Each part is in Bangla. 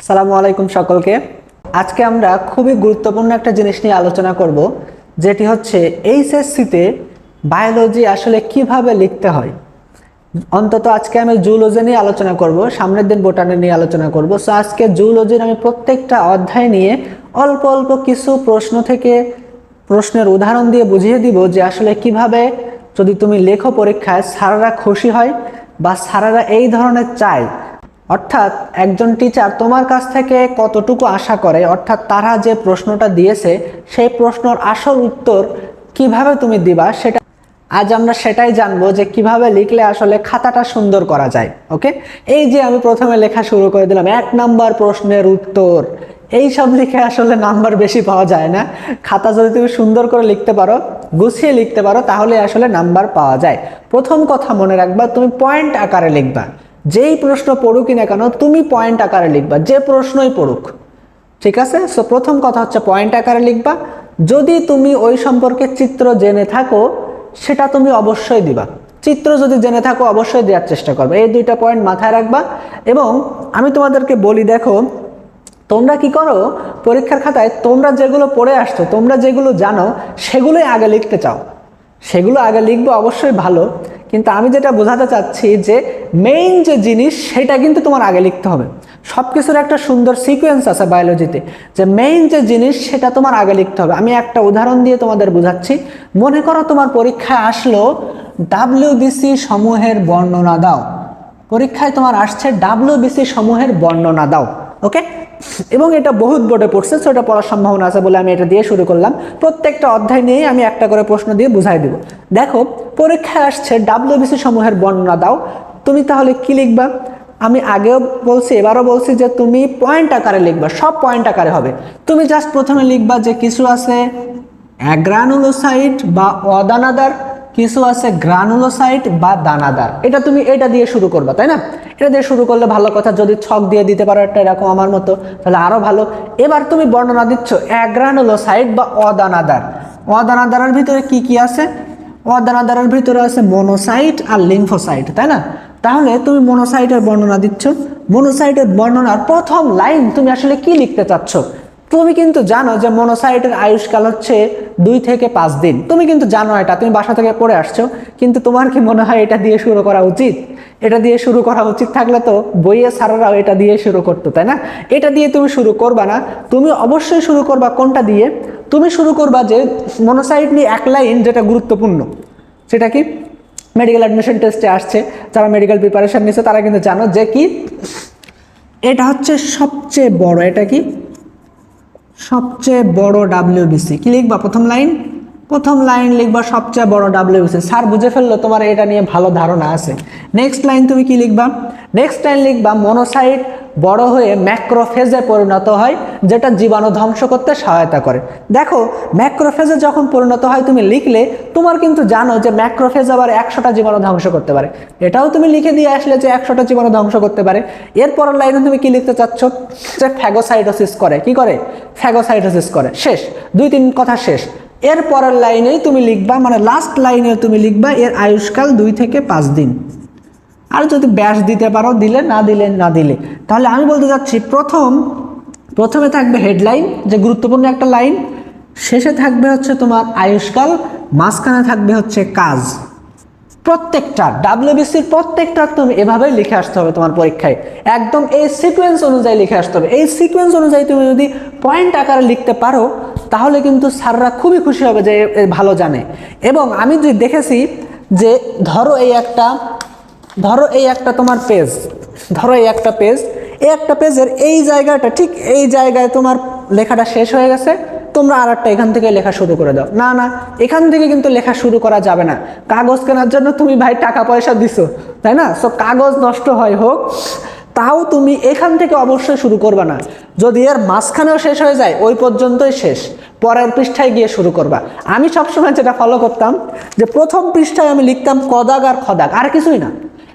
আসসালামু আলাইকুম সকলকে। আজকে আমরা খুবই গুরুত্বপূর্ণ একটা জিনিস নিয়ে আলোচনা করব, যেটি হচ্ছে এইচএসসিতে বায়োলজি আসলে কীভাবে লিখতে হয়। অন্তত আজকে আমি জুলজি নিয়ে আলোচনা করব, সামনের দিন বোটানি নিয়ে আলোচনা করব। সো আজকে জুলজির আমি প্রত্যেকটা অধ্যায় নিয়ে অল্প অল্প কিছু প্রশ্ন থেকে প্রশ্নের উদাহরণ দিয়ে বুঝিয়ে দিব যে আসলে কীভাবে যদি তুমি লেখো পরীক্ষায় সারারা খুশি হয় বা সারারা এই ধরনের চায় অর্থাৎ একজন টিচার তোমার কাছ থেকে কতটুকু আশা করে, অর্থাৎ তারা যে প্রশ্নটা দিয়েছে, সেই প্রশ্নর আসল উত্তর কীভাবে তুমি দিবা সেটা আজ আমরা সেটাই জানব যে কীভাবে লিখলে আসলে খাতাটা সুন্দর করা যায় ওকে এই যে আমি প্রথমে লেখা শুরু করে দিলাম, এক নাম্বার প্রশ্নের উত্তর। এই সব লিখে আসলে নাম্বার বেশি পাওয়া যায় না। খাতা যদি তুমি সুন্দর করে লিখতে পারো, গুছিয়ে লিখতে পারো, তাহলে আসলে নাম্বার পাওয়া যায়। প্রথম কথা মনে রাখবা, তুমি পয়েন্ট আকারে লিখবা। যেই প্রশ্ন পড়ুকই না কেন, তুমি পয়েন্ট আকারে লিখবা, যে প্রশ্নই পড়ুক। ঠিক আছে? সো প্রথম কথা হচ্ছে পয়েন্ট আকারে লিখবা। যদি তুমি ওই সম্পর্কে চিত্র জেনে থাকো, সেটা তুমি অবশ্যই দিবা। চিত্র যদি জেনে থাকো, অবশ্যই দেওয়ার চেষ্টা করবে। এই দুইটা পয়েন্ট মাথায় রাখবা। এবং আমি তোমাদেরকে বলি, দেখো, তোমরা কি করো? পরীক্ষার খাতায় তোমরা যেগুলো পড়ে আসছো, তোমরা যেগুলো জানো, সেগুলোই আগে লিখতে চাও। সেগুলো আগে লিখব, অবশ্যই ভালো। কিন্তু আমি যেটা বোঝাতে চাচ্ছি যে মেইন যে জিনিস, সেটা কিন্তু তোমার আগে লিখতে হবে। সব কিছুর একটা সুন্দর সিকোয়েন্স আছে বায়োলজিতে যে মেইন যে জিনিস, সেটা তোমার আগে লিখতে হবে। আমি একটা উদাহরণ দিয়ে তোমাদের বোঝাচ্ছি। মনে করো তোমার পরীক্ষায় আসলো ডাব্লিউবিসি সমূহের বর্ণনা দাও। পরীক্ষায় তোমার আসছে ডাব্লিউবিসি সমূহের বর্ণনা দাও ওকে এবং এটা বহুত বোর্ডে পড়ছে সো এটা পড়ার সম্ভাবনা আছে বলে আমি এটা দিয়ে শুরু করলাম। প্রত্যেকটা অধ্যায় নিয়েই আমি একটা করে প্রশ্ন দিয়ে বুঝাই দিব। দেখো, পরীক্ষায় আসছে ডাব্লিউবিসি সমূহের বর্ণনা দাও। তুমি তাহলে কি লিখবা? আমি আগেও বলছি, এবারও বলছি যে তুমি পয়েন্ট আকারে লিখবা, সব পয়েন্ট আকারে হবে। তুমি জাস্ট প্রথমে লিখবা যে কিছু আছে অ্যাগ্রানুলোসাইট বা অদানাদার কিছু আছে গ্রানুলোসাইট বা দানাদার। এটা তুমি এটা দিয়ে শুরু করবা, তাই না? এটা দিয়ে শুরু করলে ভালো কথা, যদি ছক দিয়ে দিতে পারো একটা এরকম আমার মতো, তাহলে আরও ভালো। এবার তুমি বর্ণনা দিচ্ছ অ্যাগ্রানুলোসাইট বা অদানাদার। অদানাদারের ভিতরে কি কি আছে? অদানাদারের ভিতরে আছে মনোসাইট আর লিম্ফোসাইট তাই না? তাহলে তুমি মনোসাইটের বর্ণনা দিচ্ছ। মনোসাইটের বর্ণনার প্রথম লাইন তুমি আসলে কি লিখতে চাচ্ছ? তুমি কিন্তু জানো যে মনোসাইটের আয়ুষ্কাল হচ্ছে দুই থেকে পাঁচ দিন। তুমি কিন্তু জানো এটা, তুমি বাসা থেকে পড়ে আসছো, কিন্তু তোমার কি মনে হয় এটা দিয়ে শুরু করা উচিত? এটা দিয়ে শুরু করা উচিত থাকলে তো বইয়ে সারারাও এটা দিয়ে শুরু করতো, তাই না? এটা দিয়ে তুমি শুরু করবা না, তুমি অবশ্যই শুরু করবা কোনটা দিয়ে? তুমি শুরু করবা যে মনোসাইট নিয়ে এক লাইন যেটা গুরুত্বপূর্ণ। সেটা কি? মেডিকেল অ্যাডমিশন টেস্টে আসছে, যারা মেডিকেল প্রিপারেশন নিচ্ছে তারা কিন্তু জানো যে কি? এটা হচ্ছে সবচেয়ে বড়, এটা কি? সবচেয়ে বড় ডাব্লিউবিসি কি লিখবা প্রথম লাইন? প্রথম লাইন লিখবা সবচেয়ে বড় ডাব্লিউবিসি স্যার বুঝে ফেলল তোমার এটা নিয়ে ভালো ধারণা আছে। নেক্সট লাইন তুমি কি লিখবা? নেক্সট লাইন লিখবা মনোসাইট বড় হয়ে ম্যাক্রোফেজে পরিণত হয়, যেটা জীবাণু ধ্বংস করতে সহায়তা করে। দেখো, ম্যাক্রোফেজে যখন পরিণত হয় তুমি লিখলে, তোমার কিন্তু জানো যে ম্যাক্রোফেজ আবার একশোটা জীবাণু ধ্বংস করতে পারে। এটাও তুমি লিখে দিয়ে আসলে যে একশোটা জীবাণু ধ্বংস করতে পারে। এরপরের লাইনে তুমি কি লিখতে চাচ্ছ? যে ফ্যাগোসাইটোসিস করে। কি করে? ফ্যাগোসাইটোসিস করে। শেষ। দুই তিন কথা শেষ। এর পরের লাইনেই তুমি লিখবা মানে লাস্ট লাইনে তুমি লিখবা এর আয়ুষ্কাল দুই থেকে পাঁচ দিন। আর যদি ব্যাস দিতে পারো, দিলে, না দিলে না দিলে। তাহলে আমি বলতে যাচ্ছি, প্রথম, প্রথমে থাকবে হেডলাইন যে গুরুত্বপূর্ণ একটা লাইন শেষে থাকবে হচ্ছে তোমার আয়ুষ্কাল, মাঝখানে থাকবে হচ্ছে কাজ। প্রত্যেকটা ডাব্লিউবিসির প্রত্যেকটা তুমি এভাবেই লিখে আসতে হবে তোমার পরীক্ষায়। একদম এই সিকোয়েন্স অনুযায়ী লিখে আসতে হবে। এই সিকোয়েন্স অনুযায়ী তুমি যদি পয়েন্ট আকারে লিখতে পারো, তাহলে কিন্তু স্যাররা খুবই খুশি হবে যে ভালো জানে। এবং আমি যদি দেখেছি যে ধরো এই একটা ধরো এই একটা তোমার পেজ ধরো এই একটা পেজ এই একটা পেজের এই জায়গাটা ঠিক এই জায়গায় তোমার লেখাটা শেষ হয়ে গেছে, তোমরা আর একটা এখান থেকে লেখা শুরু করে দাও। না না, এখান থেকে কিন্তু লেখা শুরু করা যাবে না। কাগজ কেনার জন্য তুমি ভাই টাকা পয়সা দিছো, তাই না? সো কাগজ নষ্ট হয় হোক, তাও তুমি এখান থেকে অবশ্যই শুরু করবা না। যদি এর মাঝখানেও শেষ হয়ে যায়, ওই পর্যন্তই শেষ। পরের পৃষ্ঠায় গিয়ে শুরু করবা। আমি সবসময় যেটা ফলো করতাম, যে প্রথম পৃষ্ঠায় আমি লিখতাম কদাগ আর খদাগ, আর কিছুই না।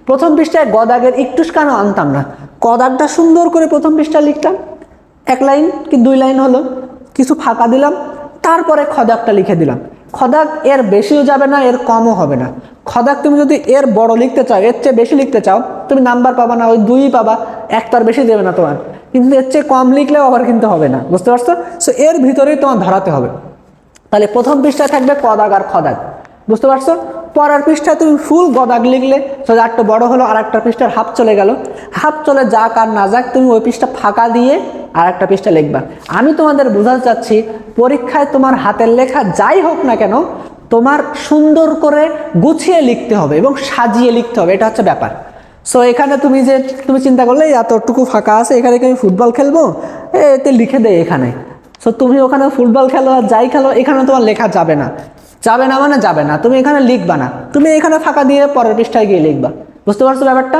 প্রথম পৃষ্ঠায় গদাগের একটু কেন আনতাম না। কদাগটা সুন্দর করে প্রথম পৃষ্ঠায় লিখতাম এক লাইন কি দুই লাইন হলো? কিছু ফাঁকা দিলাম। তারপরে খদাকটা লিখে দিলাম। খদাক এর বেশিও যাবে না, এর কমও হবে না। খদাক তুমি যদি এর বড় লিখতে চাও, এর চেয়ে বেশি লিখতে চাও, তুমি নাম্বার পাবা না, ওই দুই পাবা, একটার বেশি দেবে না তোমার। কিন্তু এর চেয়ে কম লিখলেও আবার কিন্তু হবে না, বুঝতে পারছ? সো এর ভিতরেই তোমার ধরাতে হবে। তাহলে প্রথম পৃষ্ঠায় থাকবে কদাগ আর খদাগ, বুঝতে পারছ? পরের পৃষ্ঠায় তুমি ফুল গদাগ লিখলে, তো একটা বড় হলো আর একটা পৃষ্ঠার হাফ চলে গেল। হাফ চলে যাক আর না যাক, তুমি ওই পৃষ্ঠা ফাঁকা দিয়ে আর একটা পৃষ্ঠা লিখবা। আমি তোমাদের বোঝাতে চাচ্ছি, পরীক্ষায় তোমার হাতের লেখা যাই হোক না কেন, তোমার সুন্দর করে গুছিয়ে লিখতে হবে এবং সাজিয়ে লিখতে হবে, এটা হচ্ছে ব্যাপার। সো এখানে তুমি যে, তুমি চিন্তা করলে এতটুকু ফাঁকা আছে, এখানে কি আমি ফুটবল খেলব? এতে লিখে দেয় এখানে। সো তুমি ওখানে ফুটবল খেলো আর যাই খেলো, এখানে তোমার লেখা যাবে না। যাবে না মানে যাবে না। তুমি এখানে লিখবা না। তুমি এখানে ফাঁকা দিয়ে পরের পৃষ্ঠায় গিয়ে লিখবা। বুঝতে পারছ ব্যাপারটা?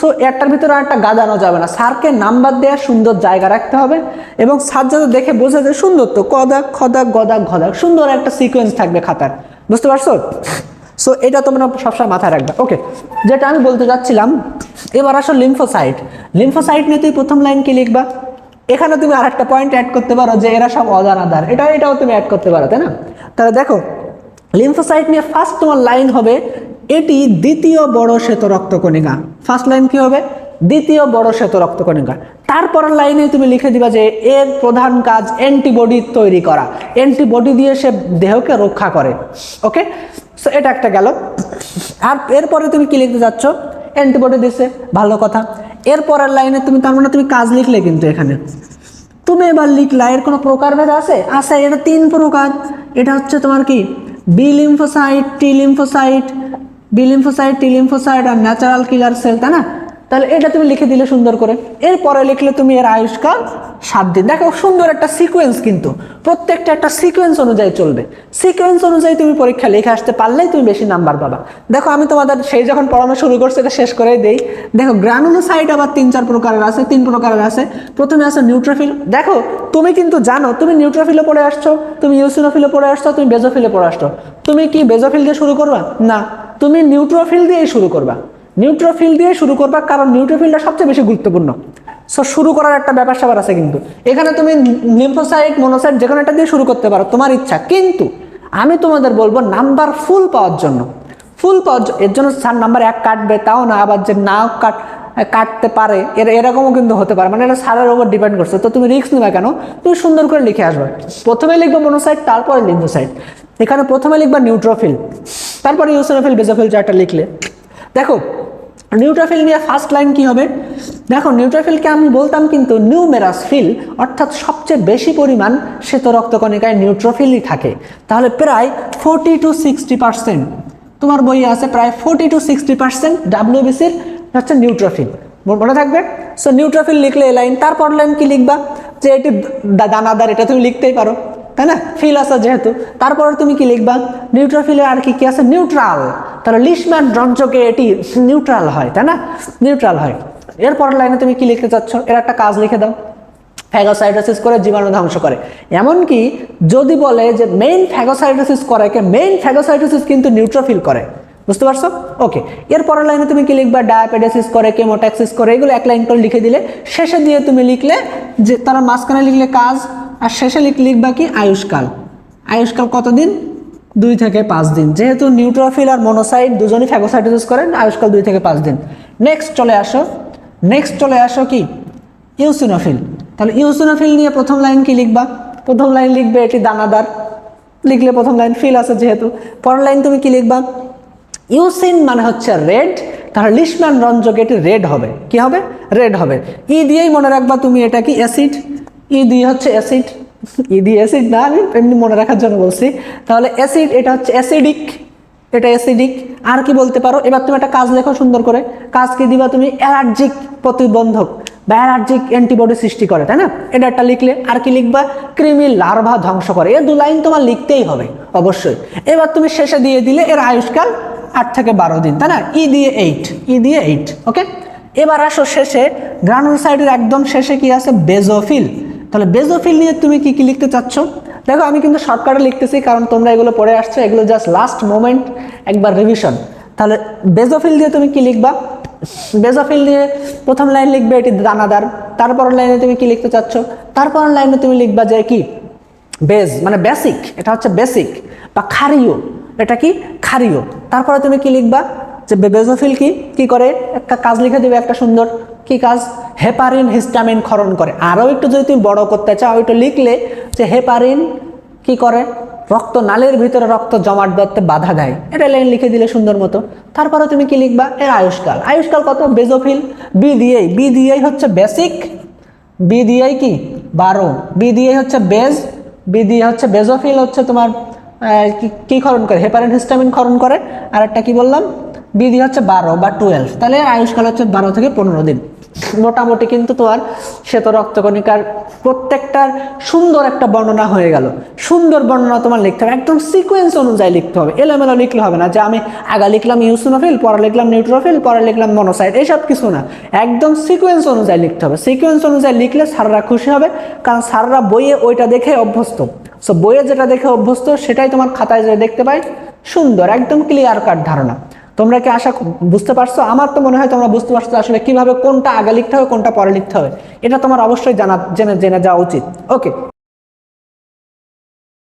সো একটার ভিতরে একটা গাদানো যাবে না। স্যারকে নাম্বার দেওয়ার সুন্দর জায়গা রাখতে হবে এবং স্যার যাতে দেখে বোঝা যায় সুন্দর তো কদাক, খদাক, গদাক, ঘদাক, সুন্দর একটা সিকোয়েন্স থাকবে খাতার। বুঝতে পারছ? সো এটা তোমরা সবসময় মাথায় রাখবে। ওকে যেটা আমি বলতে যাচ্ছিলাম, এবার আসো লিম্ফোসাইট লিম্ফোসাইট নিয়ে তুই প্রথম লাইন কি লিখবা? এখানে তুমি আর একটা পয়েন্ট অ্যাড করতে পারো যে এরা সব অদানাদার এটা এটাও তুমি অ্যাড করতে পারো, তাই না? তাহলে দেখো লিম্ফোসাইট নিয়ে ফার্স্ট তোমার লাইন হবে, এটি দ্বিতীয় বড় শ্বেত রক্তকণিকা। ফার্স্ট লাইন কি হবে? দ্বিতীয় বড় শ্বেত রক্তকণিকা। তারপরের লাইনে তুমি লিখে দিবা যে এর প্রধান কাজ অ্যান্টিবডি তৈরি করা। অ্যান্টিবডি দিয়ে সে দেহকে রক্ষা করে। ওকে সো এটা একটা গেল। আর এরপরে তুমি কি লিখতে যাচ্ছ? অ্যান্টিবডি দিছে, ভালো কথা। এরপরের লাইনে তুমি, তার মানে তুমি কাজ লিখলে কিন্তু এখানে। তুমি এবার লিখলা, এর কোনো প্রকারভেদ আছে? আছে, এটা তিন প্রকার। এটা হচ্ছে তোমার কি? B lymphocyte T lymphocyte B lymphocyte T lymphocyte আর ন্যাচারাল কিলার সেল তাই না তাহলে এটা তুমি লিখে দিলে সুন্দর করে। এরপরে লিখলে তুমি এর আয়ুষ্কাল সাত দিন। দেখো, সুন্দর একটা সিকোয়েন্স কিন্তু। প্রত্যেকটা একটা সিকোয়েন্স অনুযায়ী চলবে। সিকোয়েন্স অনুযায়ী তুমি পরীক্ষা লিখে আসতে পারলেই তুমি বেশি নাম্বার পাবা। দেখো, আমি তোমাদের সেই যখন পড়ানো শুরু করছি, এটা শেষ করেই দেই। দেখো গ্রানুলোসাইট আবার তিন চার প্রকারের আছে, তিন প্রকারের আছে। প্রথমে আছে নিউট্রোফিল দেখো, তুমি কিন্তু জানো, তুমি নিউট্রোফিলে পড়ে আসছো, তুমি ইউসিনোফিলে পড়ে আসছো, তুমি বেজোফিলে পড়ে আসছো। তুমি কি বেজোফিল দিয়ে শুরু করবা? না। তুমি নিউট্রোফিল দিয়েই শুরু করবা। নিউট্রোফিল দিয়ে শুরু করবা, কারণ নিউট্রোফিলটা সবচেয়ে বেশি গুরুত্বপূর্ণ। সো শুরু করার একটা ব্যাপার স্যাপার আছে কিন্তু। এখানে তুমি লিম্ফোসাইট মনোসাইট যে কোনো একটা দিয়ে শুরু করতে পারো, তোমার ইচ্ছা। কিন্তু আমি তোমাদের বলব নাম্বার ফুল পাওয়ার জন্য। ফুল পাওয়ার এর জন্য স্যার নাম্বার এক কাটবে, তাও না, আবার যে না কাট কাটতে পারে, এর এরকমও কিন্তু হতে পারে। মানে এটা সারের ওপর ডিপেন্ড করছে। তো তুমি রিস্ক নেবে কেন? তুমি সুন্দর করে লিখে আসবে। প্রথমে লিখবে মনোসাইট তারপরে লিম্ফোসাইট এখানে প্রথমে লিখবা নিউট্রোফিল তারপরে ইউসোনোফিল বেজোফিল চারটা লিখলে। দেখো নিউট্রোফিল নিয়ে ফার্স্ট লাইন কি হবে? দেখো নিউট্রোফিলকে আমি বলতাম কিন্তু নিউমেরাস ফিল অর্থাৎ সবচেয়ে বেশি পরিমাণ শ্বেত রক্তকণিকায় নিউট্রোফিলই থাকে। তাহলে প্রায় ফোরটি টু সিক্সটি পার্সেন্ট তোমার বইয়ে আছে প্রায় ফোরটি টু সিক্সটি পার্সেন্ট ডাব্লিউবিসির হচ্ছে নিউট্রোফিল মনে থাকবে? সো নিউট্রোফিল লিখলে এই লাইন তারপর লাইন কি লিখবা? যে এটি দানাদার, এটা তুমি লিখতেই পারো, তাই না? ফিল আছে যেহেতু, তারপর তুমি কি লিখবা? নিউট্রোফিলে আর কি কি আছে? নিউট্রাল তাহলে লিশম্যান রঞ্চকে এটি নিউট্রাল হয়, তাই না? নিউট্রাল হয়। এরপর লাইনে তুমি কি লিখতে চাচ্ছ? এর একটা কাজ লিখে দাও। ফ্যাগোসাইটোসিস করে জীবাণু ধ্বংস করে। এমনকি যদি বলে যে মেইন ফ্যাগোসাইটোসিস করে কে মেইন ফ্যাগোসাইটোসিস কিন্তু নিউট্রোফিল করে। বুঝতে পারছ? ওকে এর পরের লাইনে তুমি কি লিখবা? ডায়াবেটিস করে, কেমোট্যাক্সিস করে, এগুলো এক লাইন করে লিখে দিলে শেষে দিয়ে তুমি লিখলে যে তারা মাঝখানে লিখলে কাজ, আর শেষে লিখ, লিখবা কি? আয়ুষ্কাল। আয়ুষ্কাল কতদিন? দুই থেকে পাঁচ দিন। যেহেতু নিউট্রোফিল আর মনোসাইট দুজনই ফ্যাগোসাইটোসিস করেন, আয়ুষ্কাল দুই থেকে পাঁচ দিন। নেক্সট চলে আসো। নেক্সট চলে আসো কি? ইউসিনোফিল তাহলে ইউসিনোফিল নিয়ে প্রথম লাইন কি লিখবা? প্রথম লাইন লিখবে এটি দানাদার। লিখলে প্রথম লাইন ফিল আছে যেহেতু। পরের লাইন তুমি কি লিখবা? ইউসিন মানে হচ্ছে রেড তাহলে লিশম্যান রঞ্জক, এটি রেড হবে। কি হবে? রেড হবে। ই দিয়েই মনে রাখবা তুমি এটা কি? অ্যাসিড ই দিয়ে হচ্ছে অ্যাসিড ই দিয়ে অ্যাসিড না আমি এমনি মনে রাখার জন্য বলছি। তাহলে অ্যাসিড এটা হচ্ছে অ্যাসিডিক এটা অ্যাসিডিক আর কি বলতে পারো? এবার তুমি একটা কাজ লেখো সুন্দর করে। কাজ কি দিবা তুমি অ্যালার্জিক প্রতিবন্ধক বা অ্যালার্জিক অ্যান্টিবডি সৃষ্টি করে, তাই না? এটা একটা লিখলে, আর কি লিখবা? কৃমি লার্ভা ধ্বংস করে। এ দু লাইন তোমার লিখতেই হবে, অবশ্যই। এবার তুমি শেষে দিয়ে দিলে এর আয়ুষ্কাল আট থেকে বারো দিন, তাই না? ই দিয়ে এইট ই দিয়ে এইট ওকে এবার আসো শেষে। গ্রানুল সাইডের একদম শেষে কি আছে? বেজোফিল তাহলে বেজোফিল নিয়ে তুমি কি কি লিখতে চাচ্ছ? দেখো, আমি কিন্তু শর্টকাটে লিখতেছি, কারণ তোমরা এগুলো পড়ে আসছো, এগুলো জাস্ট লাস্ট মোমেন্ট একবার রিভিশন তাহলে বেজোফিল দিয়ে তুমি কি লিখবা? বেজোফিল দিয়ে প্রথম লাইন লিখবে, এটি দানাদার। তারপর লাইনে তুমি কি লিখতে চাচ্ছ? তারপর লাইনে তুমি লিখবা যে কি? বেজ মানে বেসিক এটা হচ্ছে বেসিক বা ক্ষারীয়, এটা কি? ক্ষারীয়। তারপরে তুমি কি লিখবা? যে বে- বেজোফিল কি? কি করে? একটা কাজ লিখে দিবে, একটা সুন্দর। কি কাজ? হেপারিন হিস্টামিন ক্ষরণ করে। আরও একটু যদি তুমি বড় করতে চাও একটু লিখলে যে হেপারিন কি করে? রক্ত নালের ভিতরে রক্ত জমাট বাঁধতে বাধা দেয়। এটা লাইন লিখে দিলে সুন্দর মতো। তারপরে তুমি কি লিখবা? এর আয়ুষ্কাল। আয়ুষ্কাল কত? বেজোফিল। বি দিয়েই। বি দিয়েই হচ্ছে বেসিক। বি দিয়েই কি? বারো। বি দিয়ে হচ্ছে বেজ। বি দিয়ে হচ্ছে বেজোফিল হচ্ছে তোমার কি- ক্ষরণ করে? হেপারিন হিস্টামিন ক্ষরণ করে। আর একটা কি বললাম? বি দিয়ে হচ্ছে বারো বা টুয়েলভ তাহলে আয়ুষ্কাল হচ্ছে বারো থেকে পনেরো দিন। মোটামুটি কিন্তু তোমার শ্বেত রক্তকণিকার প্রত্যেকটার সুন্দর একটা বর্ণনা হয়ে গেল। সুন্দর বর্ণনা তোমার লিখতে হবে। একদম সিকোয়েন্স অনুযায়ী লিখতে হবে। এলোমেলো লিখলে হবে না যে আমি আগা লিখলাম ইউসিনোফিল, পরে লিখলাম নিউট্রোফিল পরে লিখলাম মনোসাইড এইসব কিছু না। একদম সিকোয়েন্স অনুযায়ী লিখতে হবে। সিকোয়েন্স অনুযায়ী লিখলে স্যাররা খুশি হবে, কারণ স্যাররা বইয়ে ওইটা দেখে অভ্যস্ত। সো বইয়ে যেটা দেখে অভ্যস্ত, সেটাই তোমার খাতায় যে দেখতে পাই। সুন্দর, একদম ক্লিয়ার কাট ধারণা। তোমরা কি আশা বুঝতে পারছ? আমার তো মনে হয় তোমরা বুঝতে পারছ আসলে কীভাবে কোনটা আগে লিখতে হবে, কোনটা পরে লিখতে হবে। এটা তোমার অবশ্যই জানা জেনে জেনে যাওয়া উচিত। ওকে